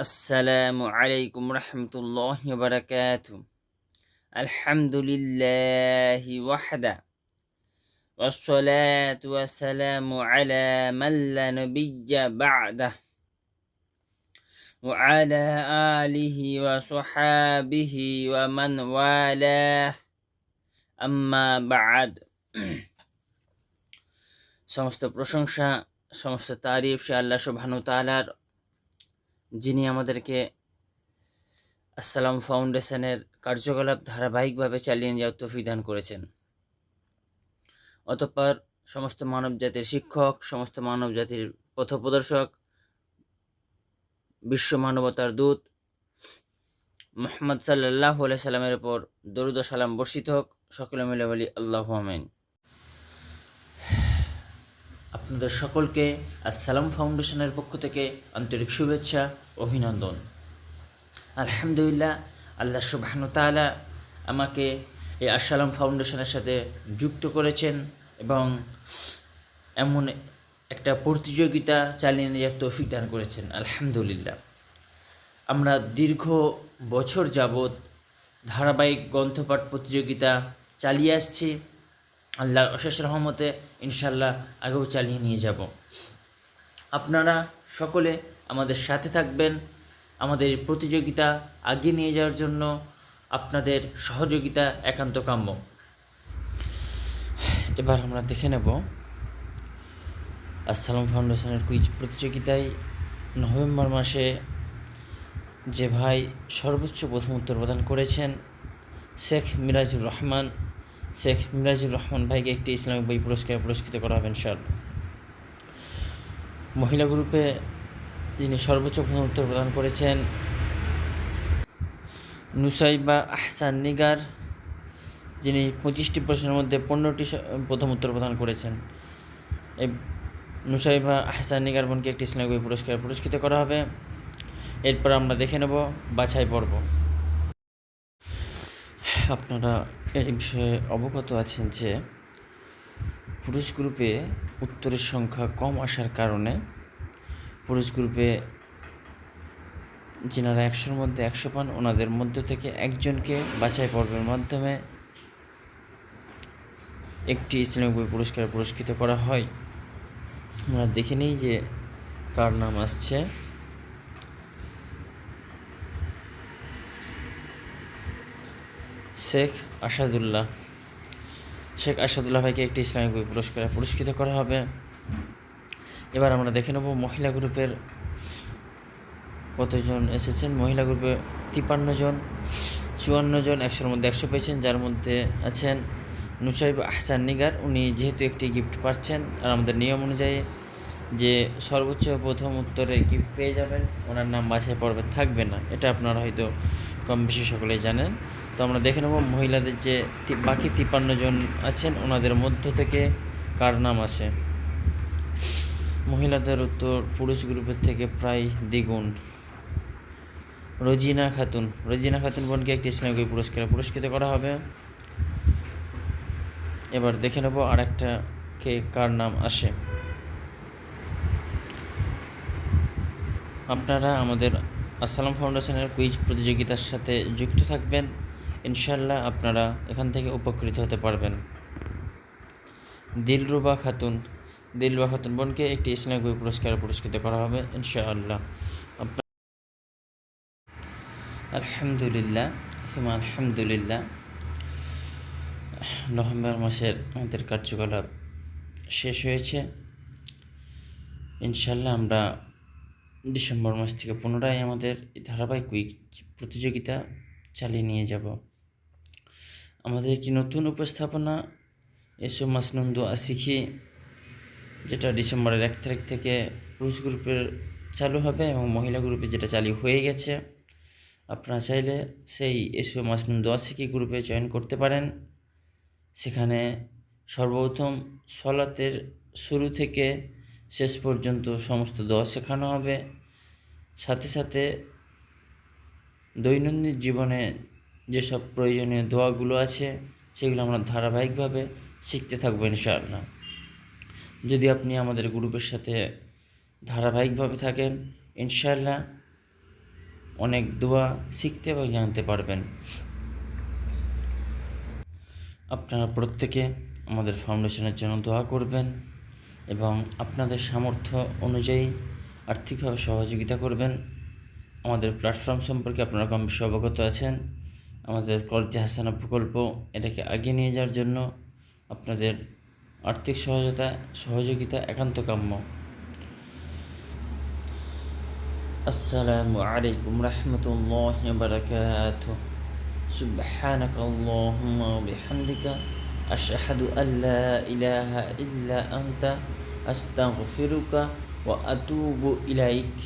السلام عليكم ورحمة الله وبركاته الحمد لله وحده والصلاة والسلام على من لا نبي بعده وعلى آله وصحابه ومن والاه أما بعد সমস্ত প্রশংসা সমস্ত তারিফ সে আল্লাহ সুবহানু তাআলার যিনি আমাদেরকে আসসালাম ফাউন্ডেশনের কার্যকলাপ ধারাবাহিকভাবে চালিয়ে যাওয়ার তৌফিক দান করেছেন। অতঃপর সমস্ত মানব জাতির শিক্ষক, সমস্ত মানব জাতির পথপ্রদর্শক, বিশ্ব মানবতার দূত মোহাম্মদ সাল্লাহ সাল্লামের উপর দরুদ সালাম বর্ষিত হোক। সকলে মিলে বলি আল্লাহ আমিন। আপনাদের সকলকে আসসালাম ফাউন্ডেশনের পক্ষ থেকে আন্তরিক শুভেচ্ছা অভিনন্দন। আলহামদুলিল্লাহ, আল্লাহ সুবাহন তালা আমাকে এই আসসালাম ফাউন্ডেশনের সাথে যুক্ত করেছেন এবং এমন একটা প্রতিযোগিতা চালিয়ে নেওয়ার তৌফিক দান করেছেন। আলহামদুলিল্লাহ। আমরা দীর্ঘ বছর যাবৎ ধারাবাহিক গ্রন্থপাঠ প্রতিযোগিতা চালিয়ে আসছি। আল্লাহর অশেষ রহমতে ইনশাল্লাহ আগেও চালিয়ে নিয়ে যাব। আপনারা সকলে আমাদের সাথে থাকবেন, আমাদের প্রতিযোগিতা আগিয়ে নিয়ে যাওয়ার জন্য আপনাদের সহযোগিতা একান্ত কাম্য। এবার আমরা দেখে নেব, আসসালাম ফাউন্ডেশনের কুইজ প্রতিযোগিতায় নভেম্বর মাসে যে ভাই সর্বোচ্চ প্রথম উত্তর প্রদান করেছেন শেখ মিরাজুর রহমান শেখ মিরাজুর রহমান ভাইকে একটি ইসলামিক বই পুরস্কার পুরস্কৃত করা হবে স্যার মহিলা গ্রুপে যিনি সর্বোচ্চ প্রথম উত্তর প্রদান করেছেন, নুসাইবা আহসান নিগার, যিনি পঁচিশটি প্রশ্নের মধ্যে পনেরোটি প্রথম উত্তর প্রদান করেছেন। এই নুসাইবা আহসান নিগার বোনকে একটি ইসলামিক বই পুরস্কার পুরস্কৃত করা হবে। এরপর আমরা দেখে নেব বাছাই পর্ব। আপনারা এই বিষয়ে অবগত আছেন যে পুরুষ গ্রুপে উত্তরের সংখ্যা কম আসার কারণে পুরুষ গ্রুপে যেনারা একশোর মধ্যে একশো পান, ওনাদের মধ্য থেকে একজনকে বাছাই পর্বের মাধ্যমে একটি ইসলামিক বই পুরস্কার পুরস্কৃত করা হয়। আমরা দেখে নিই যে কার নাম আসছে। শেখ আসাদুল্লাহ। শেখ আসাদুল্লাহ ভাইকে একটি ইসলামিক বই পুরস্কারে পুরস্কৃত করা হবে। এবার আমরা দেখে নেব মহিলা গ্রুপের কতজন এসেছেন? মহিলা গ্রুপে তিপান্ন জন, চুয়ান্ন জন একশোর মধ্যে একশো পেয়েছেন, যার মধ্যে আছেন নুসাইব আহসান নিগার। উনি যেহেতু একটি গিফট পাচ্ছেন, আর আমাদের নিয়ম অনুযায়ী যে সর্বোচ্চ প্রথম উত্তরে গিফট পেয়ে যাবেন, ওনার নাম বাছাই পর্বে থাকবে না, এটা আপনারা হয়তো কম বেশি সকলেই জানেন। আমরা দেখে নেব মহিলাদের যে বাকি তিপ্পান্ন জন আছেন, ওনাদের মধ্য থেকে কার নাম আসে? মহিলাদের উত্তর পুরুষ গ্রুপের থেকে প্রায় দ্বিগুণ। রজিনা খাতুন। রজিনা খাতুন বোনকে একটি ইসলামিক পুরস্কার পুরস্কৃত করা হবে। এবার দেখে নেব আরেকটা কে কার নাম আসে। আপনারা আমাদের আসসালাম ফাউন্ডেশনের কুইজ প্রতিযোগিতার সাথে যুক্ত থাকবেন। ইনশাল্লাহ আপনারা এখান থেকে উপকৃত হতে পারবেন। দিলরুবা খাতুন। দিলরুবা খাতুন বোনকে একটি ইসলামিক বই পুরস্কার পুরস্কৃত করা হবে, ইনশাআল্লাহ। আলহামদুলিল্লাহ আলহামদুলিল্লাহ। নভেম্বর মাসের আমাদের কার্যকলাপ শেষ হয়েছে। ইনশাল্লাহ আমরা ডিসেম্বর মাস থেকে পুনরায় আমাদের ধারাবাহিক প্রতিযোগিতা চালিয়ে নিয়ে যাব। আমাদের একটি নতুন উপস্থাপনা? এসো মাসনন্দ শিখি যেটা ডিসেম্বরের এক তারিখ থেকে পুরুষ গ্রুপের চালু হবে এবং মহিলা গ্রুপে যেটা চালু হয়ে গেছে। আপনারা চাইলে সেই এসো মাসনন্দ শিখি গ্রুপে জয়েন করতে পারেন। সেখানে সর্বপ্রথম সলাতের শুরু থেকে শেষ পর্যন্ত সমস্ত দোয়া শেখানো হবে। সাথে সাথে দৈনন্দিন জীবনে যেসব প্রয়োজনীয় দোয়াগুলো আছে, সেগুলো আমরা ধারাবাহিকভাবে শিখতে থাকব ইনশাআল্লাহ। যদি আপনি আমাদের গ্রুপের সাথে ধারাবাহিকভাবে থাকেন, ইনশাআল্লাহ অনেক দোয়া শিখতে এবং জানতে পারবেন। আপনারা প্রত্যেকে আমাদের ফাউন্ডেশনের জন্য দোয়া করবেন এবং আপনাদের সামর্থ্য অনুযায়ী আর্থিকভাবে সহযোগিতা করবেন। আমাদের প্ল্যাটফর্ম সম্পর্কে আপনারা কম বেশি অবগত আছেন। আমাদের কলেজ হাসানা প্রকল্প এটাকে এগিয়ে নিয়ে যাওয়ার জন্য আপনাদের আর্থিক সহায়তা সহযোগিতা একান্ত কাম্য আসসালামু আলাইকুম রহমতুল্লাহ বারকাতুহ سبحانك اللهم وبحمدك أشهد أن لا إله إلا أنت أستغفرك وأتوب إليك